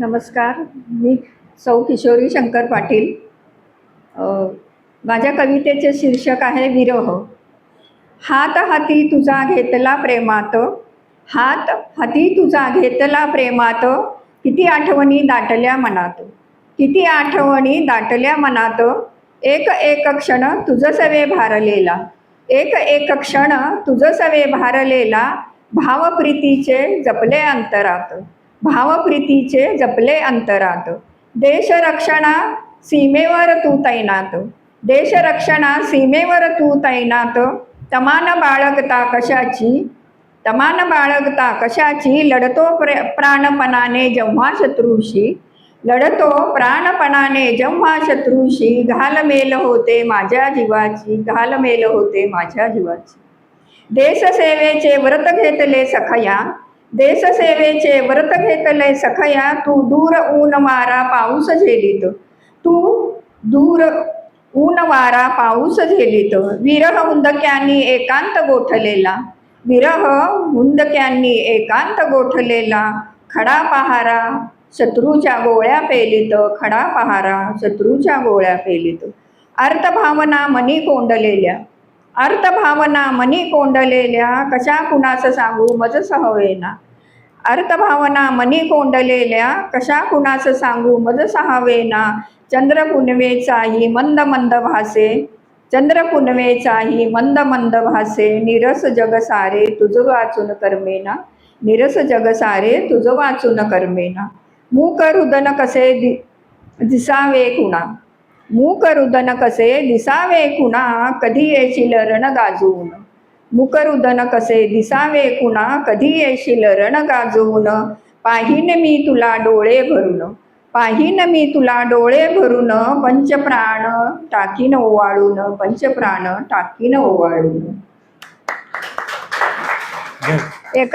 नमस्कार मी सौ किशोरी शंकर पाटील. माझ्या कवितेचे शीर्षक आहे विरह. हात हाती तुझा घेतला प्रेमात हात हाती तुझा घेतला प्रेमात किती आठवणी दाटल्या मनात. किती आठवणी दाटल्या मनात एक एक क्षण तुझं सवे भारलेला. एक एक क्षण तुझं सवे भारलेला भावप्रीतीचे जपले अंतरात. भावप्रीतीचे जपले अंतरात. देशरक्षणा सीमेवर तू तैनात. देशरक्षणा सीमेवर तू तैनात. तमान बाळगता कशाची? तमान बाळगता कशाची? लढतो प्र प्राणपणाने जेव्हा शत्रूशी. लढतो प्राणपणाने जेव्हा शत्रूशी. घालमेल होते माझ्या जीवाची. घालमेल होते माझ्या जीवाची. देशसेवेचे व्रत घेतले सखया. देशसेवेचे व्रत घेतले सखया तू दूर ऊन वारा पाऊस झेलीत. तू दूर ऊन वारा पाऊस झेलीत. विरह हुंदक्यांनी एकांत गोठलेला. विरह हुंदक्यांनी एकांत गोठलेला. खडा पहारा शत्रूच्या गोळ्या पेलीत. खडा पहारा शत्रूच्या गोळ्या पेलीत. अर्थभावना मनी कोंडलेल्या. अर्थभावना मनी कोंडलेल्या कशा कुणास सांगू? मज सहावेना अर्थभावना मनी कोंडलेल्या कशा कुणास सांगू? मज सहावेना चंद्रपुनवेचाही मंद मंद भासे. चंद्रपुनवेचाही मंद मंद भासे. निरस जग सारे तुझ वाचून कर्मेना. निरस जग सारे तुझ वाचून कर्मेना. मूक रुदन कसे दि दिसावे कुणा? मुकरुदन कसे दिसावे कुणा? कधी येशील रण गाजवून मुकरुदन कसे दिसावे कुणा? कधी येशील रण गाजवून पाहीन मी तुला डोळे भरून. पाहीन मी तुला डोळे भरून. पंचप्राण टाकीन ओवाळून. पंचप्राण टाकीन ओवाळून.